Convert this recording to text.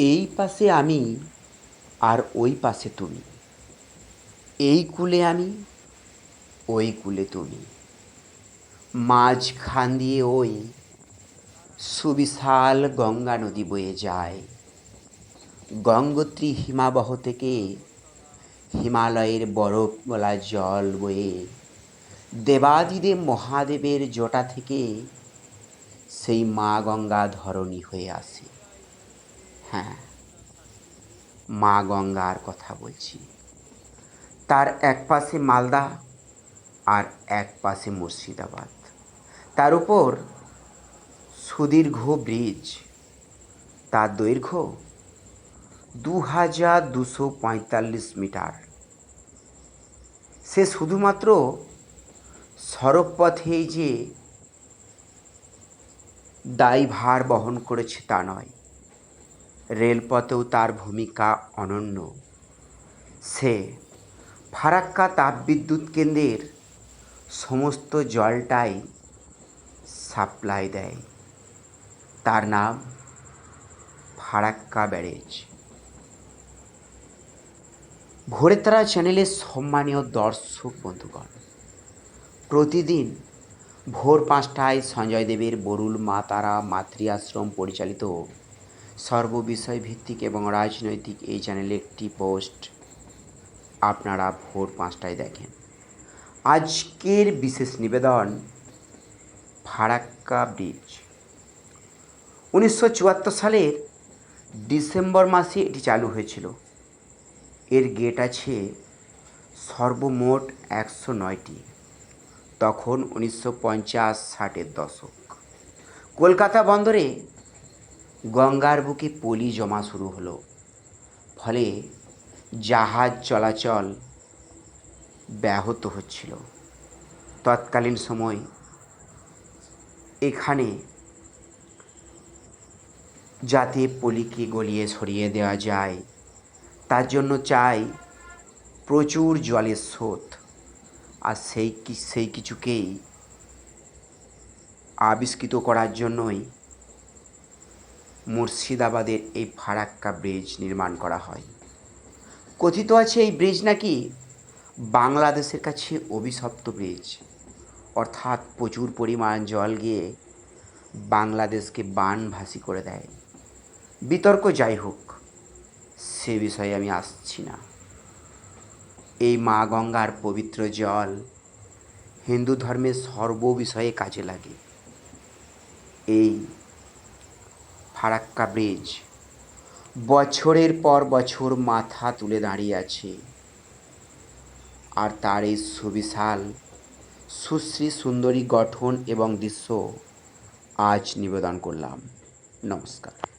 এই পাশে আমি আর ওই পাশে তুমি। এই কূলে আমি, ওই কূলে তুমি। মাঝখান দিয়ে ওই সুবিশাল গঙ্গা নদী বয়ে যায়। গঙ্গোত্রী হিমাবহ থেকে হিমালয়ের বরফ গলা জল বয়ে দেবাদিদেব মহাদেবের জটা থেকে সেই মা গঙ্গা ধরণী হয়ে আসে। হ্যাঁ মা গঙ্গার কথা বলছি। তার এক পাশে মালদা আর এক পাশে মুর্শিদাবাদ। তার উপর সুদীর্ঘ ব্রিজ। তার দৈর্ঘ্য দু হাজার দুশো পঁয়তাল্লিশ মিটার। সে শুধুমাত্র সড়কপথেই যে দায়ভার বহন করেছে তা নয় রেলপথেও তার ভূমিকা অনন্য। সে ফারাক্কা তাপবিদ্যুৎ কেন্দ্রের সমস্ত জলটাই সাপ্লাই দেয়। তার নাম ফারাক্কা ব্যারেজ। ভোরের তারা চ্যানেলের সম্মানীয় দর্শক বন্ধুগণ, প্রতিদিন ভোর পাঁচটায় সঞ্জয় দেবের বরুল মা তারা মাতৃ আশ্রম পরিচালিত সর্ববিষয় ভিত্তিক এবং রাজনৈতিক এই চ্যানেলে একটি পোস্ট আপনারা ভোর পাঁচটায় দেখেন। আজকের বিশেষ নিবেদন ফারাক্কা ব্রিজ। উনিশশো চুয়াত্তর সালের ডিসেম্বর মাসে এটি চালু হয়েছিল। এর গেট আছে সর্বমোট একশো নয়টি। তখন উনিশশো পঞ্চাশ ষাটের দশক। কলকাতা বন্দরে গঙ্গার বুকে পলি জমা শুরু হলো। ফলে জাহাজ চলাচল ব্যাহত হচ্ছিল। তৎকালীন সময় এখানে যাতে পলিকে গলিয়ে সরিয়ে দেওয়া যায়, তার জন্য চাই প্রচুর জলের স্রোত। আর সেই সেই কিছুকেই আবিষ্কৃত করার জন্যই মুর্শিদাবাদের এই ফারাক্কা ব্রিজ নির্মাণ করা হয়। কথিত আছে এই ব্রিজ নাকি বাংলাদেশের কাছে অভিশপ্ত ব্রিজ। অর্থাৎ প্রচুর পরিমাণ জল গিয়ে বাংলাদেশকে বানভাসি করে দেয়। বিতর্ক যাই হোক, সে বিষয়ে আমি আসছি না। এই মা গঙ্গার পবিত্র জল হিন্দু ধর্মের সর্ব বিষয়ে কাজে লাগে। এই ফারাক্কা ব্রিজ। বছরের পর বছর মাথা তুলে দাঁড়িয়ে আছে। আর তার এই সুবিশাল, সুশ্রী সুন্দরী গঠন এবং দৃশ্য আজ নিবেদন করলাম। নমস্কার।